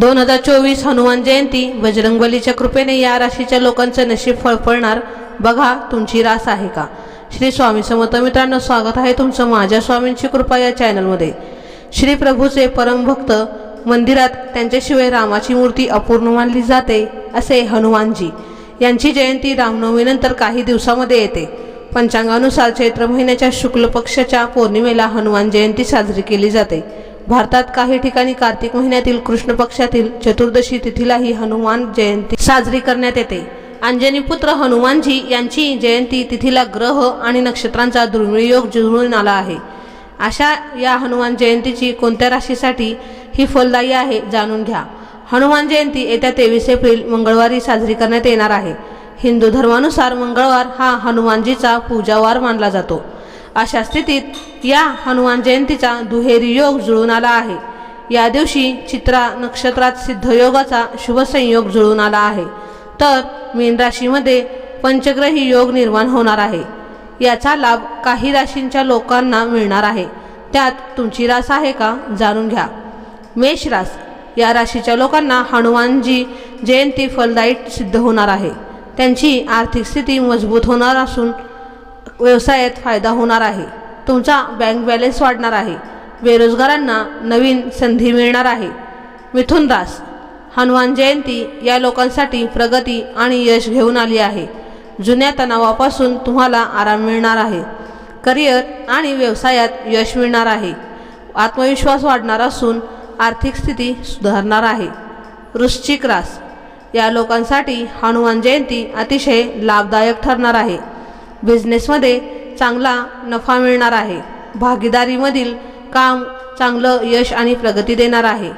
दोन हजार चोवीस हनुमान जयंती बजरंगबलीच्या कृपेने या राशीच्या लोकांचं नशीब फळफळणार. बघा तुमची रास आहे का? श्री स्वामी समर्थ मित्रांनो स्वागत आहे तुमचं माझ्या स्वामींची कृपा या चॅनलमध्ये. श्री प्रभूचे परमभक्त मंदिरात त्यांच्याशिवाय रामाची मूर्ती अपूर्ण मानली जाते असे हनुमानजी. यांची जयंती रामनवमीनंतर काही दिवसामध्ये येते. पंचांगानुसार चैत्र महिन्याच्या शुक्ल पक्षाच्या पौर्णिमेला हनुमान जयंती साजरी केली जाते. भारतात काही ठिकाणी कार्तिक महिन्यातील कृष्ण पक्षातील चतुर्दशी तिथीलाही हनुमान जयंती साजरी करण्यात येते. अंजनी पुत्र हनुमानजी यांची जयंती तिथीला ग्रह आणि नक्षत्रांचा दुर्मिळ योग जुळून आला आहे. अशा या हनुमान जयंतीची कोणत्या राशीसाठी ही फलदायी आहे जाणून घ्या. हनुमान जयंती येत्या तेवीस एप्रिल मंगळवारी साजरी करण्यात येणार आहे. हिंदू धर्मानुसार मंगळवार हा हनुमानजीचा पूजावार मानला जातो. अशा स्थितीत या हनुमान जयंतीचा दुहेरी योग जुळून आला आहे. या दिवशी चित्रा नक्षत्रात सिद्धयोगाचा शुभसंयोग जुळून आला आहे. तर मीन राशीमध्ये पंचग्रही योग निर्माण होणार आहे. याचा लाभ काही राशींच्या लोकांना मिळणार आहे. त्यात तुमची रास आहे का जाणून घ्या. मेष रास. या राशीच्या लोकांना हनुमानजी जयंती फलदायी सिद्ध होणार आहे. त्यांची आर्थिक स्थिती मजबूत होणार असून व्यवसायात फायदा होणार आहे. तुमचा बँक बॅलन्स वाढणार आहे. बेरोजगारांना नवीन संधी मिळणार आहे. मिथुन रास हनुमान जयंती या लोकांसाठी प्रगती आणि यश घेऊन आली आहे. जुन्या तणावापासून तुम्हाला आराम मिळणार आहे. करिअर आणि व्यवसायात यश मिळणार आहे. आत्मविश्वास वाढणार असून आर्थिक स्थिती सुधारणार आहे. वृश्चिक रास या लोकांसाठी हनुमान जयंती अतिशय लाभदायक ठरणार आहे. बिझनेसमध्ये चांगला नफा मिळणार आहे. भागीदारीमधील काम चांगलं यश आणि प्रगती देणार आहे.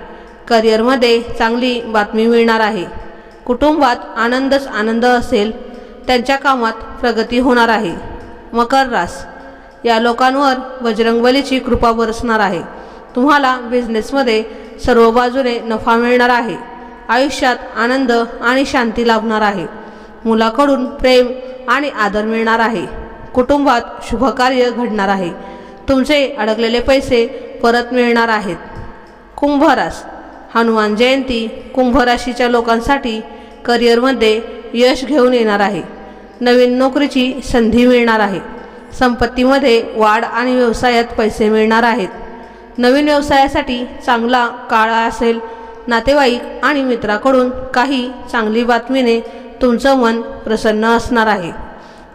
करिअरमध्ये चांगली बातमी मिळणार आहे. कुटुंबात आनंदच आनंद असेल त्यांच्या कामात प्रगती होणार आहे. मकर रास. या लोकांवर बजरंगबलीची कृपा बरसणार आहे. तुम्हाला बिझनेसमध्ये सर्व बाजूने नफा मिळणार आहे. आयुष्यात आनंद आणि शांती लाभणार आहे. मुलाकडून प्रेम आणि आदर मिळणार आहे. कुटुंबात शुभकार्य घडणार आहे. तुमचे अडकलेले पैसे परत मिळणार आहेत. कुंभरास हनुमान जयंती कुंभ राशीच्या लोकांसाठी करिअरमध्ये यश घेऊन येणार आहे. नवीन नोकरीची संधी मिळणार आहे. संपत्तीमध्ये वाढ आणि व्यवसायात पैसे मिळणार आहेत. नवीन व्यवसायासाठी चांगला काळ असेल. नातेवाईक आणि मित्राकडून काही चांगली बातमीने तुमचं मन प्रसन्न असणार आहे.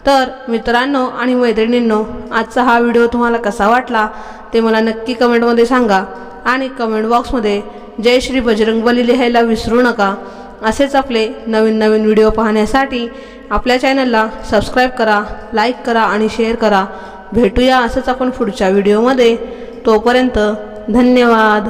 तर मित्रांनो आणि मैत्रिणींनो आजचा हा व्हिडिओ तुम्हाला कसा वाटला ते मला नक्की कमेंटमध्ये सांगा आणि कमेंट बॉक्समध्ये जय श्री बजरंगबली लिहायला विसरू नका असेच आपले नवीन नवीन व्हिडिओ पाहण्यासाठी आपल्या चॅनलला सबस्क्राईब करा लाईक करा आणि शेअर करा. भेटूया असंच आपण पुढच्या व्हिडिओमध्ये. तोपर्यंत धन्यवाद.